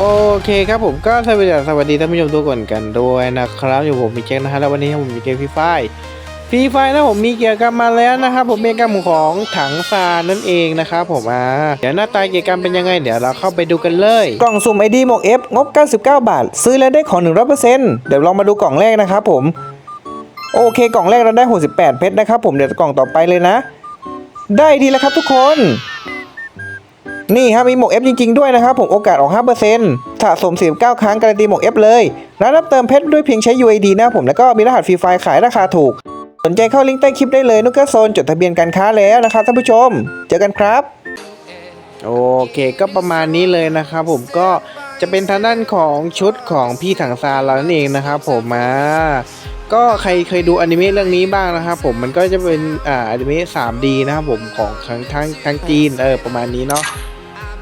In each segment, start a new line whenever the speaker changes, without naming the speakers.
โอเคครับผมก็สวัสดีสวัสดีท่านผู้ชมทุกคนกันด้วยนะครับอยู่ผมมีเจคนะฮะแล้ววันนี้ผมมีเกมฟรีไฟฟรีไฟนะผมมีเกี่ยวกับมาแล้วนะครับผมเป็นเกมของถังซานนั่นเองนะครับผมอ่าเดี๋ยวหน้าตาเกี่ยวกับเป็นยังไง เดี๋ยวเราเข้าไปดูกันเลย
กล่องสุ่มไอดีหมวก F งบ 99 บาท ซื้อแล้วได้ของ 100%เดี๋ยวลองมาดูกล่องแรกนะครับผม โอเคกล่องแรกเราได้ 68 เพชรนะครับผมเดี๋ยวกล่องต่อไปเลยนะ ได้ดีแล้วครับทุกคน นี่ครับมีหมวก F จริง ๆ ด้วยนะครับ ผมโอกาสออก 5%สะสม 49 ครั้งการันตีหมวก F เลยร้านรับเติมเพชรด้วยเพียงใช้ UID นะผมแล้วก็มีรหัสฟรีไฟล์ขายราคาถูก สนใจเข้าลิงก์ใต้คลิปได้เลยนุกเกอร์โซนจดทะเบียนการค้าแล้วนะครับท่านผู้ชม เจอกันครับ
โอเคก็ประมาณนี้เลยนะครับผมก็จะเป็นทางด้านของชุดของพี่ถังซานเรานั่นเองนะครับผมมาก็ใครเคยดูอนิเมะเรื่องนี้บ้างนะครับผมมันก็จะเป็นอ่าอนิเมะ 3D นะครับผมของทั้งทั้งทั้งจีนเออประมาณนี้เนาะ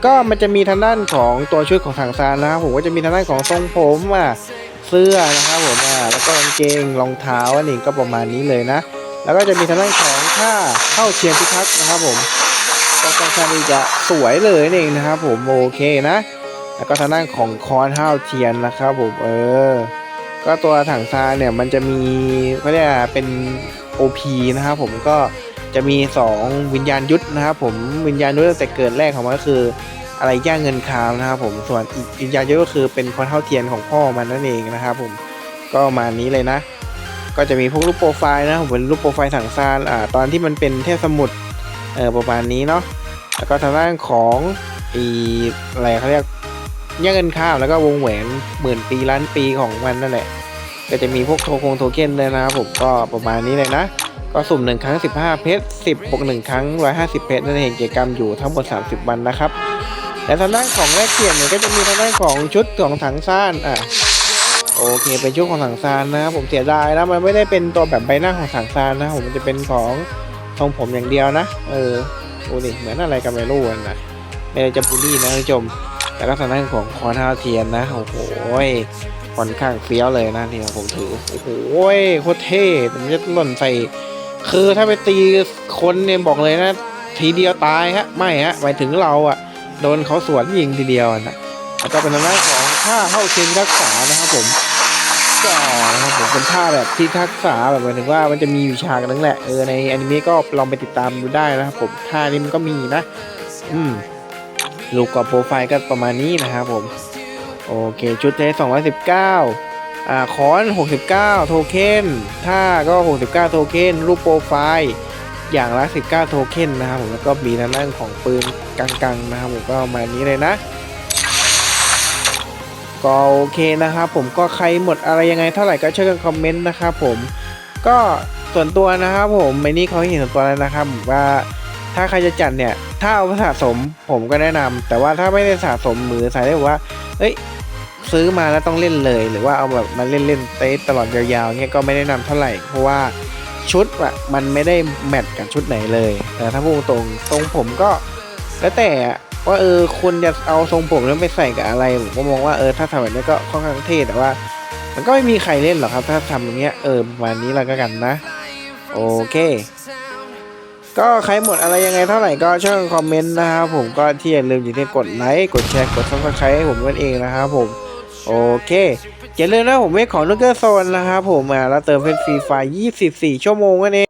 ก็มันจะมีทางด้านของตัวชุดของถังซานนะครับผมก็จะมีทางด้านของทรงผมอะเสื้อนะครับผมอ่าแล้วก็กางเกงรองเท้าอันนี้ก็ประมาณนี้เลยนะ แล้วก็จะมีทางด้านของผ้าเข้าเชียนพิทักษ์นะครับผมก็ค่อนข้างที่จะสวยเลยนี่เองนะครับผมโอเคนะ แล้วก็ทางด้านของคอนห้าวเทียนนะครับผมเออ ก็ตัวถังซานเนี่ยมันจะมีเขาเรียกเป็น OP นะครับผมก็ จะมี 2 วิญญาณยุทธนะครับผมวิญญาณยุทธตั้งแต่เกิดแรกของมันก็คืออะไรย่างเงินคามนะครับผมส่วนอีกวิญญาณยุทธก็คือเป็นคอนเท่าเทียนของพ่อมันนั่นเองนะครับผมก็ประมาณนี้เลยนะ ก็จะมีพวกรูปโปรไฟล์นะผมเป็นรูปโปรไฟล์ถังซานอ่าตอนที่มันเป็นเทพสมุทรเออประมาณนี้เนาะแล้วก็ทางด้านของอีอะไรเขาเรียกย่างเงินข้าวแล้วก็วงแหวนหมื่นปีล้านปีของมันนั่นแหละก็จะมีพวกโทคงโทเค็นเลยนะครับผมก็ประมาณนี้เลยนะ ก็สุ่ม1ครั้ง 15 เพชร10บวก1ครั้ง 150 เพชรนั่นเองกิจกรรมอยู่ทั้งหมด 30 วันนะครับและทางด้านของแลกเปลี่ยนเนี่ยก็จะมีทางด้านของชุดของถังซ่านอะโอเคเป็นชุดของถังซานนะครับผมเสียดายนะมันไม่ได้เป็นตัวแบบใบหน้าของถังซานนะผมมันจะเป็นของทรงผมอย่างเดียวนะ เออดูดิเหมือนอะไรกันไม่รู้อะนะไม่ได้จะบูลลี่นะท่านผู้ชมแต่ก็ทางด้านของคอนท่าเทียนนะโอ้โหค่อนข้างเฟี้ยวเลยนะที่ผมถือโอ้โหโคตรเท่แต่มันจะหล่นใส่ คือถ้าไปตีคนเนี่ยบอกเลยนะ ทีเดียวตายฮะ ไม่ฮะหมายถึงเราอะโดนเขาสวนยิงทีเดียวอะนะแล้วก็เป็นทางด้าของท่าเข้าเชนรักษานะครับผมก็นะครับผมเป็นท่าแบบที่ทักษะแบบหมายถึงว่ามันจะมีอยู่ฉากนึงแหละเออในอนิเมะก็ลองไปติดตามดูได้นะครับผมท่านี้มันก็มีนะ อืมรูปกับโปรไฟล์ก็ประมาณนี้นะครับผม โอเค ชุดเทส219 อ่าคอน 69 โทเค็นท่าก็ 69 โทเค็นรูปโปรไฟล์อย่างละ 19 โทเค็นนะครับผมแล้วก็มีทางด้านของปืนกังๆนะครับผมก็ประมาณนี้เลยนะ ก็โอเคนะครับผมก็ใครหมดอะไรยังไงเท่าไหร่ก็ช่วยกันคอมเมนต์นะครับผมก็ส่วนตัวนะครับผมไม่นี่เขาเห็นส่วนตัวแล้วนะครับว่าถ้าใครจะจัดเนี่ย ถ้าเอาสะสมผมก็แนะนำแต่ว่าถ้าไม่ได้สะสมมือใส่ได้บอกว่าเอ้ย ซื้อมาแล้วต้องเล่นเลย หรือว่าเอาแบบมาเล่นเล่นเตะตลอดยาวๆเนี่ยก็ไม่แนะนำเท่าไหร่ เพราะว่าชุดอะมันไม่ได้แมทกับชุดไหนเลย แต่ถ้าพูดตรงๆทรงผมก็ แล้วแต่อะว่าเออคุณจะเอาทรงผมแล้วไปใส่กับอะไรผมก็มองว่าเออถ้าทำแบบนี้ก็ค่อนข้างเท่แต่ว่า มันก็ไม่มีใครเล่นหรอกครับ ถ้าทำอย่างเงี้ยเออประมาณนี้แล้วก็กันนะ โอเคก็ใครหมดอะไรยังไงเท่าไหร่ก็ช่วยคอมเมนต์นะครับผมก็ที่อย่าลืมอย่างที่กดไลค์กดแชร์กดซับสไครต์ให้ผมกันเองนะครับผม โอเคอย่าลืมนะผมไม่ของนุกเกอร์โซนนะครับผมมาแล้วเติมเป็นฟรีไฟ24 ชั่วโมงนั่นเอง